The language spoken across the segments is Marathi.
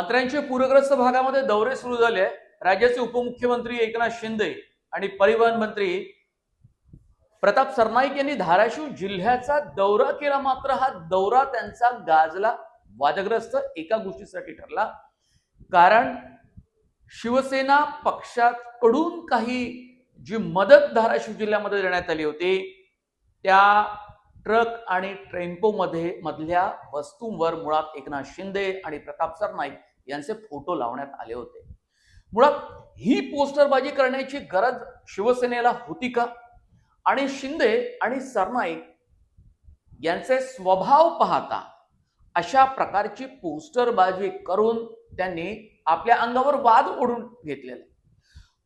मंत्र्यांचे पूरग्रस्त भागामध्ये दौरे सुरू झाले. राज्याचे उपमुख्यमंत्री एकनाथ शिंदे आणि परिवहन मंत्री प्रताप सरनाईक यांनी धाराशिव जिल्ह्याचा दौरा केला. मात्र हा दौरा त्यांचा गाजला. वादग्रस्त एका गोष्टीसाठी ठरला. कारण शिवसेना पक्षाकडून काही जी मदत धाराशिव जिल्ह्यामध्ये देण्यात आली होती त्या ट्रक आणि टेम्पोमध्ये मधल्या वस्तूंवर मुळात एकनाथ शिंदे आणि प्रताप सरनाईक यांचे फोटो लावण्यात आले होते. मुळात ही पोस्टरबाजी करण्याची गरज शिवसेनेला होती का? आणि शिंदे आणि सरनाईक यांचे स्वभाव पाहता अशा प्रकारची पोस्टरबाजी करून त्यांनी आपल्या अंगावर वाद ओढून घेतलेला. आहे.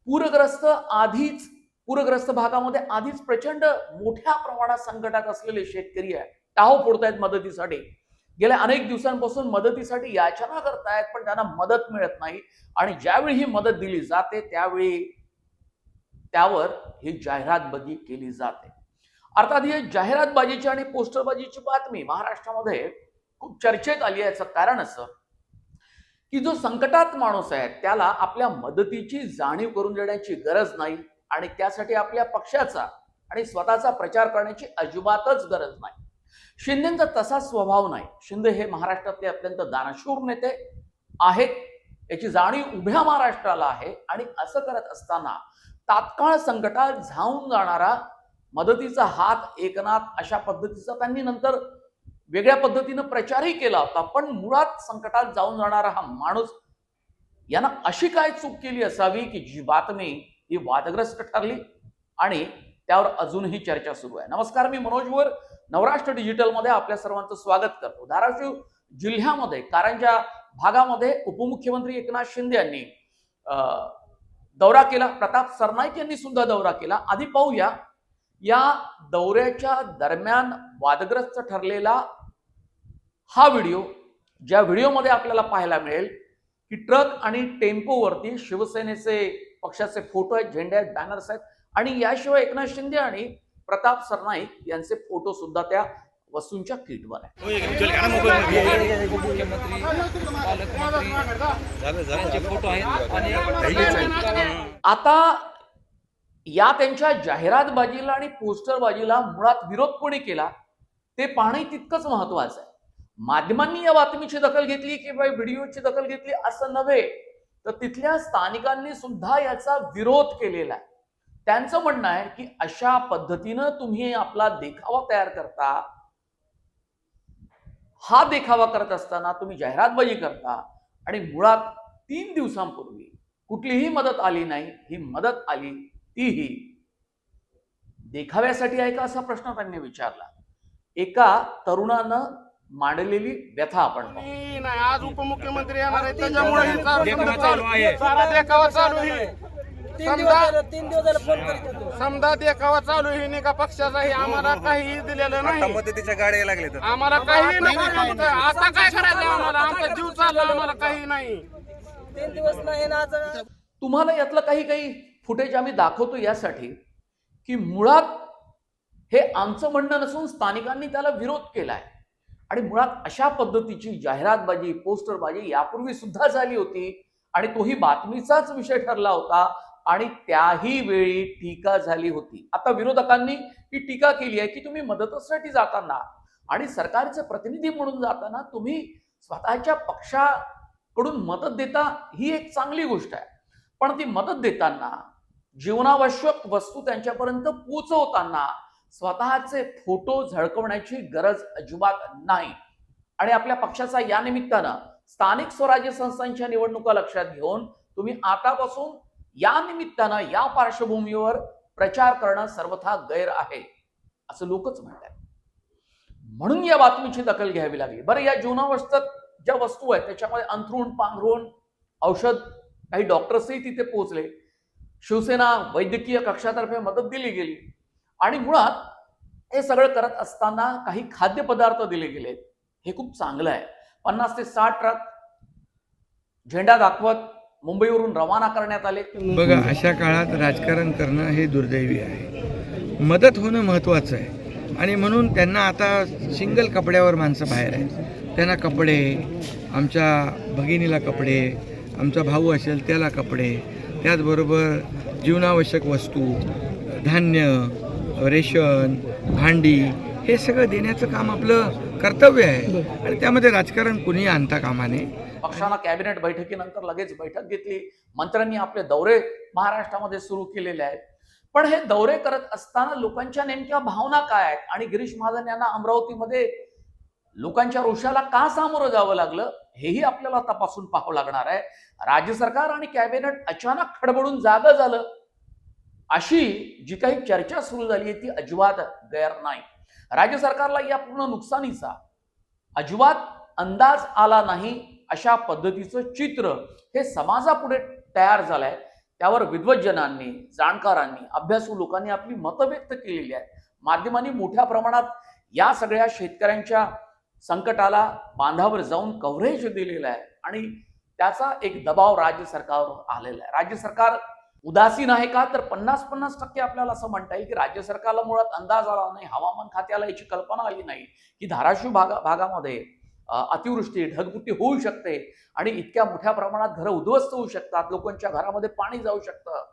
पूरग्रस्त आधीच पूरग्रस्त भागामध्ये आधीच प्रचंड मोठ्या प्रमाणात संकटात असलेले शेतकरी आहे. टाहो फोडतायत मदतीसाठी. गेल्या अनेक दिवसांपासून मदतीसाठी याचना करतायत पण त्यांना मदत मिळत नाही. आणि ज्यावेळी ही मदत दिली जाते त्यावेळी त्यावर ही जाहिरातबाजी केली जाते. अर्थात ही जाहिरातबाजीची आणि पोस्टरबाजीची बातमी महाराष्ट्रामध्ये खूप चर्चेत आली आहे. याचं कारण असं की जो संकटात माणूस आहे त्याला आपल्या मदतीची जाणीव करून देण्याची गरज नाही आणि त्यासाठी आपल्या पक्षाचा आणि स्वतःचा प्रचार करण्याची अजिबातच गरज नाही. शिंदेचा तसा स्वभाव नाही. शिंदे हे महाराष्ट्रातले अत्यंत दानशूर नेते आहेत. याची जाणीव उभ्या महाराष्ट्राला आहे. आणि असं करत असताना तात्काळ संकटात झावून जाणारा मदतीचा हात एकनाथ अशा पद्धतीचा त्यांनी नंतर वेगळ्या पद्धतीनं प्रचारही केला होता. पण मुळात संकटात जाऊन जाणारा हा माणूस यानं अशी काय चूक केली असावी की जी बातमी ही वादग्रस्त ठरली? आणि त्यावर अजूनही चर्चा सुरू आहे. नमस्कार मी मनोज वर नवराष्ट्र डिजिटलमध्ये आपल्या सर्वांचं स्वागत करतो. धाराशिव जिल्ह्यामध्ये कारंजा भागामध्ये उपमुख्यमंत्री एकनाथ शिंदे यांनी दौरा केला. प्रताप सरनाईक यांनी सुद्धा दौरा केला. आधी पाहूया या दौऱ्याच्या दरम्यान वादग्रस्त ठरलेला हा व्हिडिओ ज्या व्हिडिओमध्ये आपल्याला पाहायला मिळेल की ट्रक आणि टेम्पोवरती शिवसेनेचे पक्षाचे फोटो आहेत झेंडे आहेत बॅनर्स आहेत. आणि याशिवाय एकनाथ शिंदे आणि प्रताप सरनाईक यांचे फोटो सुद्धा त्या वस्तूंच्या किटवर आहे आता या त्यांच्या जाहिरातबाजीला आणि पोस्टरबाजीला मुळात विरोध कोणी केला ते पाहणे तितकंच महत्वाचं आहे माध्यमांनी या बातमीची दखल घेतली किंवा व्हिडिओची दखल घेतली असं नव्हे तर तिथल्या स्थानिकांनी सुद्धा याचा विरोध केलेला आहे त्यांचं म्हणणं आहे की अशा पद्धतीनं तुम्ही आपला देखावा तयार करता. हा देखावा करत असताना तुम्ही जाहिरातबाजी करता आणि मुळात तीन दिवसांपूर्वी कुठलीही मदत आली नाही ही मदत आली तीही. देखाव्यासाठी आहे का असा प्रश्न त्यांनी विचारला? एका तरुणानं मांडलेली व्यथा आपण आज उपमुख्यमंत्री येणार आहे त्याच्यामुळे हे तीन तीन दिवस झालं फोन करीत होतो. समजा देखावा चालू आहे नाही का पक्षाचाही. आम्हाला काहीही दिलेलं आता नाही. मदतीच्या गाड्या लागले तर आम्हाला काही नाही आता काय करायचं आम्हाला? आमचा जीव चालला आम्हाला काही नाही. तीन दिवस नाही ना आज तुम्हाला यातलं काही काही फुटेज आम्ही दाखवतो यासाठी की मुळात हे आमचं म्हणणं नसून स्थानिकांनी त्याला विरोध केलाय. आणि मुळात अशा पद्धतीची जाहिरातबाजी पोस्टरबाजी यापूर्वी सुद्धा झाली होती. आणि तोही बातमीचाच विषय ठरला होता. आणि त्याही वेळी टीका झाली होती. आता विरोधकांनी ही टीका केली आहे की तुम्ही मदतीसाठी जाताना आणि सरकारचे प्रतिनिधी म्हणून जाताना तुम्ही स्वतःच्या पक्षाकडून मदत देता ही एक चांगली गोष्ट आहे. पण ती मदत देताना जीवनावश्यक वस्तू त्यांच्यापर्यंत पोचवताना स्वतःचे फोटो झळकवण्याची गरज अजिबात नाही. आणि आपल्या पक्षाचा या निमित्तानं स्थानिक स्वराज्य संस्थांच्या निवडणुका लक्षात घेऊन तुम्ही आतापासून या निमित्तानं या पार्श्वभूमीवर प्रचार करणं सर्वथा गैर आहे असं लोकच म्हणतात. म्हणून या बातमीची दखल घ्यावी लागली. बरं या जीवनावस्थेत ज्या वस्तू आहेत त्याच्यामध्ये अंथरूण पांघरूण औषध काही डॉक्टर्सही तिथे पोहोचले. शिवसेना वैद्यकीय कक्षातर्फे मदत दिली गेली. आणि मुळात हे सगळं करत असताना काही खाद्यपदार्थ दिले गेले हे खूप चांगलं आहे. पन्नास ते साठ ट्रक झेंडा दाखवत मुंबईवरून रवाना करण्यात आले. बघा अशा काळात राजकारण करणं हे दुर्दैवी आहे. मदत होणं महत्त्वाचं आहे. आणि म्हणून त्यांना आता सिंगल कपड्यावर माणसं बाहेर आहेत. त्यांना कपडे आमच्या भगिनीला कपडे आमचा भाऊ असेल त्याला कपडे त्याचबरोबर जीवनावश्यक वस्तू धान्य रेशन भांडी हे सगळं देण्याचं काम आपलं कर्तव्य आहे. आणि त्यामध्ये राजकारण कुणीही आणता कामा नये. पक्षानं कॅबिनेट बैठकीनंतर लगेच बैठक घेतली. मंत्र्यांनी आपले दौरे महाराष्ट्रामध्ये सुरू केलेले आहेत. पण हे दौरे करत असताना लोकांच्या नेमक्या भावना काय आहेत? आणि गिरीश महाजन यांना अमरावतीमध्ये लोकांच्या रोषाला का सामोरं जावं लागलं? हेही आपल्याला तपासून पाहावं लागणार आहे. राज्य सरकार आणि कॅबिनेट अचानक खडबडून जाग झालं. अशी जी काही चर्चा सुरू झाली आहे ती अजिबात गैर नाही. राज्य सरकारला या पूर्ण नुकसानीचा अजिबात अंदाज आला नाही अशा पद्धतीचं चित्र हे समाजापुढे तयार झालं आहे त्यावर विद्वज्जनांनी जाणकारांनी अभ्यासू लोकांनी आपली मतं व्यक्त केलेली आहेत. माध्यमांनी मोठ्या प्रमाणात या सगळ्या शेतकऱ्यांच्या संकटाला बांधावर जाऊन कव्हरेज दिलेलं आहे आणि त्याचा एक दबाव राज्य सरकारवर आलेला आहे. राज्य सरकार उदासीन आहे का? तर पन्नास पन्नास टक्के आपल्याला असं म्हणता येईल की राज्य सरकारला मुळात अंदाज आला नाही हवामान खात्याला याची कल्पना आली नाही की धाराशिव भागा भागामध्ये अतिवृष्टी ढगफुटी होऊ शकते आणि इतक्या मोठ्या प्रमाणात घरं उद्ध्वस्त होऊ शकतात. लोकांच्या घरामध्ये पाणी जाऊ शकतं.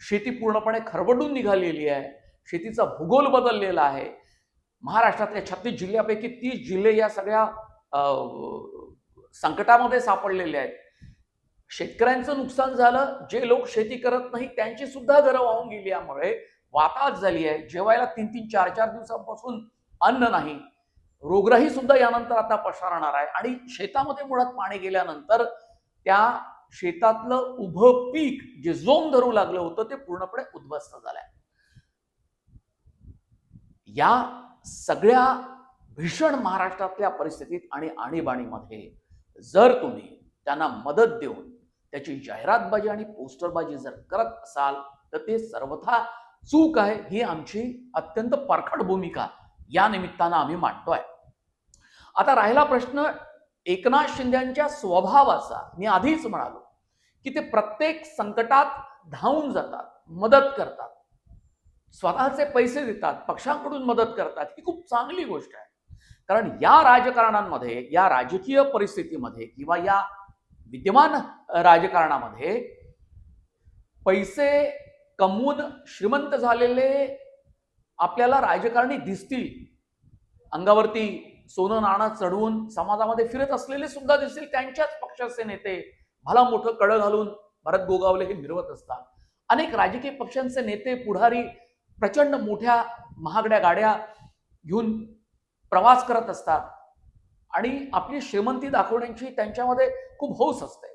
शेती पूर्णपणे खरबडून निघालेली आहे. शेतीचा भूगोल बदललेला आहे. महाराष्ट्रातल्या छत्तीस जिल्ह्यापैकी तीस जिल्हे या सगळ्या संकटामध्ये सापडलेले आहेत. शेतकऱ्यांचं नुकसान झालं. जे लोक शेती करत नाही त्यांची सुद्धा घरं वाहून गेली. यामुळे वाताहत झाली आहे. जेवायला तीन तीन चार चार दिवसांपासून अन्न नाही. रोगराई सुद्धा यानंतर आता पसरणार आहे. आणि शेतामध्ये मुळात पाणी गेल्यानंतर त्या शेतातलं उभं पीक जे जोम धरू लागलं होतं ते पूर्णपणे उद्ध्वस्त झालंय. या सगळ्या भीषण महाराष्ट्रातल्या परिस्थितीत आणि आणीबाणीमध्ये जर तुम्ही त्यांना मदत देऊन त्याची जाहिरातबाजी आणि पोस्टरबाजी जर करत असाल तर ते सर्वथा चूक आहे. ही आमची अत्यंत परखड भूमिका या निमित्तानं आम्ही मांडतोय. आता राहिला प्रश्न एकनाथ शिंदेच्या स्वभावाचा. मी आधीच म्हणालो की ते प्रत्येक संकटात धावून जातात मदत करतात. स्वतःचे पैसे देतात पक्षांकडून मदत करतात ही खूप चांगली गोष्ट आहे. कारण या राजकारणांमध्ये या राजकीय परिस्थितीमध्ये किंवा या विद्यमान राजकारणामध्ये पैसे कमवून श्रीमंत झालेले आपल्याला राजकारणी दिसतील. अंगावरती सोनं नाणं चढवून समाजामध्ये फिरत असलेले सुद्धा दिसतील. त्यांच्याच पक्षाचे नेते. भला मोठं कळं घालून भरत गोगावले हे मिरवत असतात. अनेक राजकीय पक्षांचे नेते पुढारी प्रचंड मोठ्या महागड्या गाड्या घेऊन प्रवास करत असतात. आणि आपली श्रीमंती दाखवण्याची त्यांच्यामध्ये खूप हौस असते.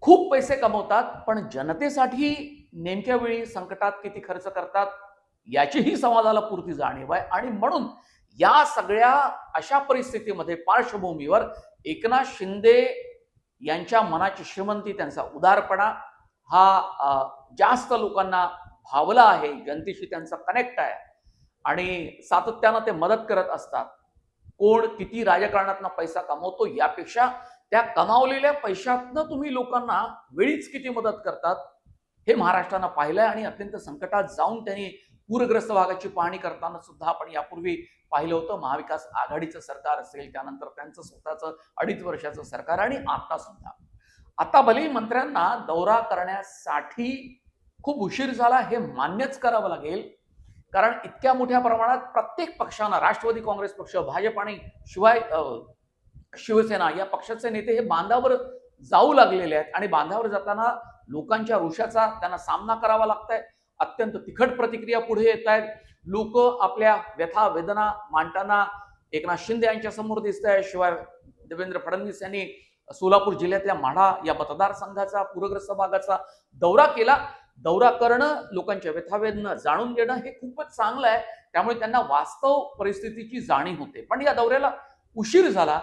खूप पैसे कमवतात पण जनतेसाठी नेमक्या वेळी संकटात किती खर्च करतात? याचीही समाजाला पुरती जाणीव आहे. आणि म्हणून या सगळ्या अशा परिस्थितीमध्ये पार्श्वभूमीवर एकनाथ शिंदे यांच्या मनाची श्रीमंती त्यांचा उदारपणा हा जास्त लोकांना भावला आहे. जनतेशी त्यांचा कनेक्ट आहे. आणि सातत्यानं ते मदत करत असतात. कोण किती राजकारणातनं पैसा कमवतो यापेक्षा त्या कमावलेल्या पैशातनं तुम्ही लोकांना वेळीच किती मदत करतात हे महाराष्ट्रानं पाहिलंय आणि अत्यंत संकटात जाऊन त्यांनी पूरग्रस्त भागाची पाहणी करताना सुद्धा आपण यापूर्वी पाहिलं होतं महाविकास आघाडीचं सरकार असेल त्यानंतर त्यांचं स्वतःचं अडीच वर्षाचं सरकार आणि आता सुद्धा. आता भले मंत्र्यांना दौरा करण्यासाठी खूप उशीर झाला हे मान्यच करावं लागेल. कारण इतक्या मोठ्या प्रमाणात प्रत्येक पक्षानं राष्ट्रवादी काँग्रेस पक्ष भाजप आणि शिवाय शिवसेना या पक्षाचे नेते हे बांधावर जाऊ लागलेले आहेत. आणि बांधावर जाताना लोकांच्या रोषाचा त्यांना सामना करावा लागतंय. अत्यंत तिखट प्रतिक्रिया पुढे येत आहेत. लोक आपल्या व्यथा वेदना मांडताना एकनाथ शिंदे यांच्या समोर दिसत आहे शिवाय देवेंद्र फडणवीस यांनी सोलापूर जिल्ह्यातल्या माढा या मतदारसंघाचा पूरग्रस्त भागाचा दौरा केला. दौरा करणं लोकांच्या व्यथावेदना जाणून घेणं हे खूपच चांगलं आहे. त्यामुळे त्यांना वास्तव परिस्थितीची जाणीव होते. पण या दौऱ्याला उशीर झाला.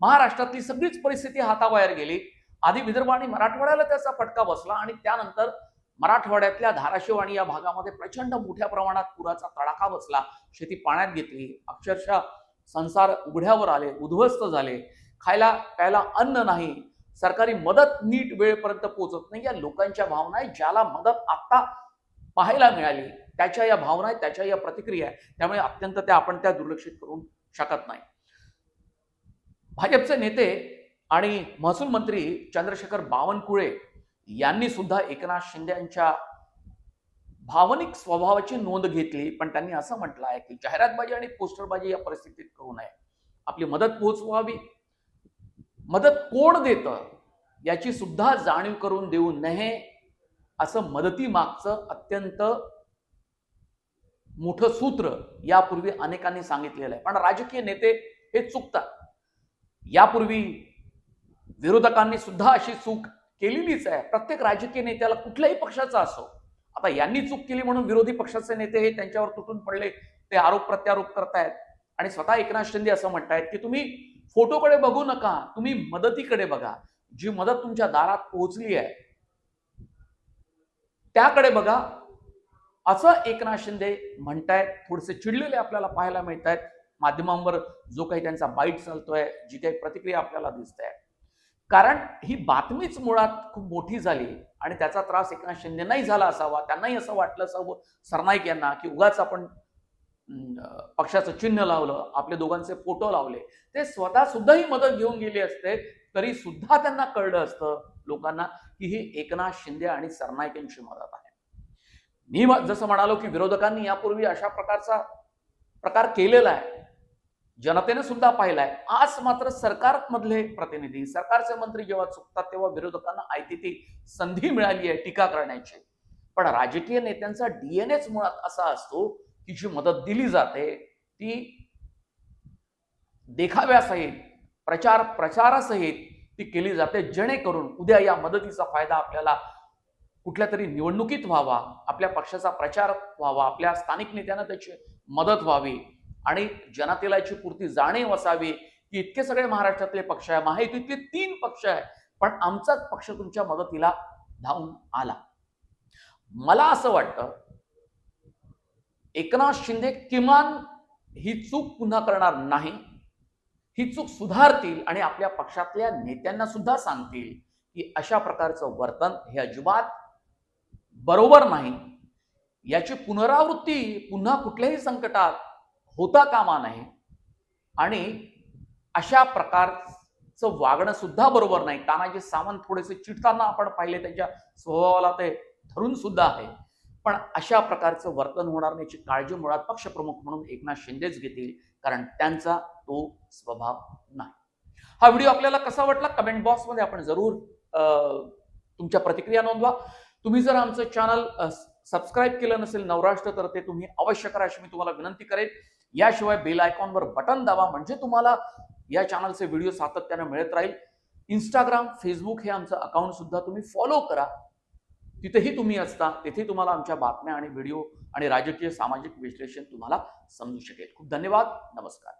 महाराष्ट्रातली सगळीच परिस्थिती हाताबाहेर गेली. आधी विदर्भ आणि मराठवाड्याला त्याचा फटका बसला आणि त्यानंतर मराठवाड्यातल्या धाराशिव आणि या भागामध्ये प्रचंड मोठ्या प्रमाणात पुराचा तडाखा बसला. शेती पाण्यात घेतली. अक्षरशः संसार उघड्यावर आले उद्ध्वस्त झाले. खायला प्यायला अन्न नाही. सरकारी मदत नीट वेळेपर्यंत पोहोचत नाही. या लोकांच्या भावना आहे ज्याला मदत आता पाहायला मिळाली त्याच्या या भावना आहेत त्याच्या या प्रतिक्रिया आहेत त्यामुळे अत्यंत त्या आपण त्या दुर्लक्षित करू शकत नाही. भाजपचे नेते आणि महसूल मंत्री चंद्रशेखर बावनकुळे यांनी सुद्धा एकनाथ शिंदे यांच्या भावनिक स्वभावाची नोंद घेतली. पण त्यांनी असं म्हटलं आहे की जाहिरातबाजी आणि पोस्टरबाजी या परिस्थितीत करू नये. आपली मदत पोहोचवावी. मदत कोण देतं याची सुद्धा जाणीव करून देऊ नये असं मदतीमागचं अत्यंत मोठं सूत्र यापूर्वी अनेकांनी सांगितलेलं आहे. पण राजकीय नेते हे चुकतात. यापूर्वी विरोधकांनी सुद्धा अशी चूक केलेलीच आहे. प्रत्येक राजकीय नेत्याला कुठल्याही पक्षाचा असो. आता यांनी चूक केली म्हणून विरोधी पक्षाचे नेते हे त्यांच्यावर तुटून पडले ते आरोप प्रत्यारोप करतायत. आणि स्वतः एकनाथ शिंदे असं म्हणतायत की तुम्ही फोटोकडे बघू नका तुम्ही मदतीकडे बघा. जी मदत तुमच्या दारात पोहोचली आहे त्याकडे बघा. असं एकनाथ शिंदे म्हणतायत. थोडेसे चिडलेले आपल्याला पाहायला मिळत आहेत माध्यमांवर जो काही त्यांचा बाईट चालतोय जी काही प्रतिक्रिया आपल्याला दिसत आहे कारण ही बातमीच मुळात खूप मोठी झाली आणि त्याचा त्रास एकनाथ शिंदेनाही झाला असावा त्यांनाही असं वाटलं असावं सरनाईक यांना की उगाच आपण पक्षाचं चिन्ह लावलं आपले दोघांचे फोटो लावले. ते स्वतः सुद्धाही मदत घेऊन गेले असते तरी सुद्धा त्यांना कळलं असतं लोकांना की ही एकनाथ शिंदे आणि सरनाईक यांची मदत आहे. मी जसं म्हणालो की विरोधकांनी यापूर्वी अशा प्रकारचा प्रकार केलेला आहे. जनतेने सुद्धा पाहिलाय. आज मात्र सरकारमधले प्रतिनिधी सरकारचे मंत्री जेव्हा चुकतात तेव्हा विरोधकांना आयती ती संधी मिळाली आहे टीका करण्याची. पण राजकीय नेत्यांचा डीएनएच मुळात असा असतो की जी मदत दिली जाते ती देखाव्यासहित प्रचार प्रचारासहित ती केली जाते जेणेकरून उद्या या मदतीचा फायदा आपल्याला कुठल्या तरी निवडणुकीत व्हावा आपल्या पक्षाचा प्रचार व्हावा आपल्या स्थानिक नेत्यांना त्याची मदत व्हावी. आणि जनतेला याची पुरती जाणीव असावी. की इतके सगळे महाराष्ट्रातले पक्ष आहे महायुतीतले तीन पक्ष आहे पण आमचाच पक्ष तुमच्या मदतीला धावून आला. मला असं वाटतं एकनाथ शिंदे किमान ही चूक पुन्हा करणार नाही. ही चूक सुधारतील आणि आपल्या पक्षातल्या नेत्यांना सुद्धा सांगतील की अशा प्रकारचं वर्तन हे अजिबात बरोबर नाही. याची पुनरावृत्ती पुन्हा कुठल्याही संकटात होता कामा नाही आणि अशा प्रकारचं वागणं सुद्धा बरोबर नाही. तानाजी सावंत थोडेसे चिडताना आपण पाहिले त्यांच्या स्वभावाला ते धरून सुद्धा आहे. पण अशा प्रकारचं वर्तन होणार नाही याची काळजी मुळात पक्षप्रमुख म्हणून एकनाथ शिंदेच घेतील कारण त्यांचा तो स्वभाव नाही. हा व्हिडिओ आपल्याला कसा वाटला? कमेंट बॉक्समध्ये आपण जरूर तुमच्या प्रतिक्रिया नोंदवा. तुम्ही जर आमचं चॅनल सबस्क्राईब केलं नसेल नवराष्ट्र तर ते तुम्ही अवश्य करा अशी मी तुम्हाला विनंती करेन. याशिवाय बेल आयकॉनवर बटन दाबा म्हणजे तुम्हाला या चॅनलचे व्हिडिओ सातत्यानं मिळत राहील. इंस्टाग्राम फेसबुक हे आमचं अकाउंट सुद्धा तुम्ही फॉलो करा. तिथेही तुम्ही असता तिथे तुम्हाला आमच्या बातम्या आणि व्हिडिओ आणि राजकीय सामाजिक विश्लेषण तुम्हाला समजू शकेल. खूप धन्यवाद. नमस्कार.